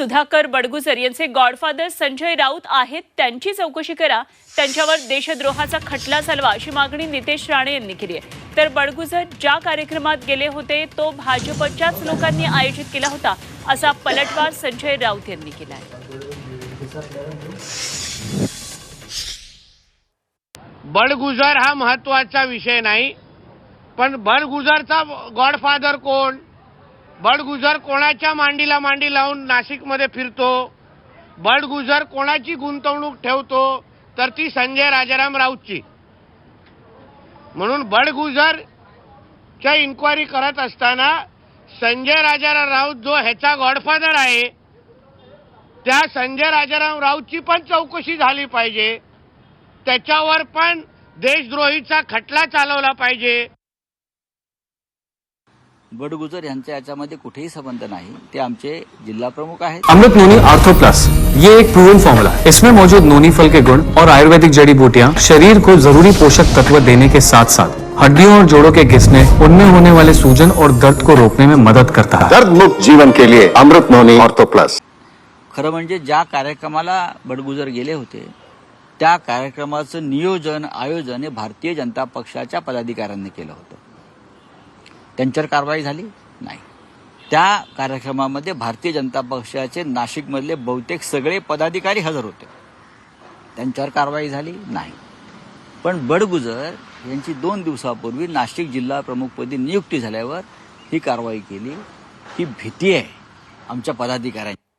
सुधाकर बडगुजर यांचे गॉडफादर संजय राऊत आहेत. त्यांची चौकशी करा. त्यांच्यावर देशद्रोहाचा खटला चालवा अशी मागणी नितेश राणे यांनी केली आहे. तर बडगुजर ज्या कार्यक्रमात गेले होते तो भाजपच्याच लोकांनी आयोजित केला होता असा पलटवार संजय राऊत यांनी केला आहे. बडगुजर हा महत्त्वाचा विषय नाही पण बडगुजरचा गॉडफादर कोण? बडगुजर कोणाच्या मांडीला मांडी लावून नाशिकमध्ये फिरतो? बडगुजर कोणाची गुंतवणूक ठेवतो? तर ती संजय राजाराम राऊतची. म्हणून बडगुजरच्या इन्क्वायरी करत असताना संजय राजाराम राऊत जो ह्याचा गॉडफादर आहे त्या संजय राजाराम राऊतची पण चौकशी झाली पाहिजे. त्याच्यावर पण देशद्रोहीचा खटला चालवला पाहिजे. बडगुजर यांचा याच्यामध्ये कुठेही संबंध नाही. ते आमचे जिल्हा प्रमुख आहेत. अमृत नोनी आर्थो प्लस ये एक प्रूवन फॉर्मूला है इसमें मौजूद नोनी फल के गुण और आयुर्वेदिक जड़ी बूटियाँ शरीर को जरूरी पोषक तत्व देने के साथ साथ हड्डियों और जोड़ों के घिसने उनमें होने वाले सूजन और दर्द को रोकने में मदद करता है। दर्द मुक्त जीवन के लिए अमृत नोनी ऑर्थो प्लस खरं म्हणजे ज्या कार्यक्रमाला बडगुजर गेले होते त्या कार्यक्रमाचं नियोजन आयोजन हे भारतीय जनता पक्षाच्या पदाधिकाऱ्यांनी केलं होतं. त्यांच्यावर कारवाई झाली? नाही. त्या कार्यक्रमामध्ये भारतीय जनता पक्षाचे नाशिकमधले बहुतेक सगळे पदाधिकारी हजर होते. त्यांच्यावर कारवाई झाली? नाही. पण बडगुजर यांची दोन दिवसापूर्वी नाशिक जिल्हा प्रमुखपदी नियुक्ती झाल्यावर ही कारवाई केली. ही भीती आहे आमच्या पदाधिकाऱ्यांची.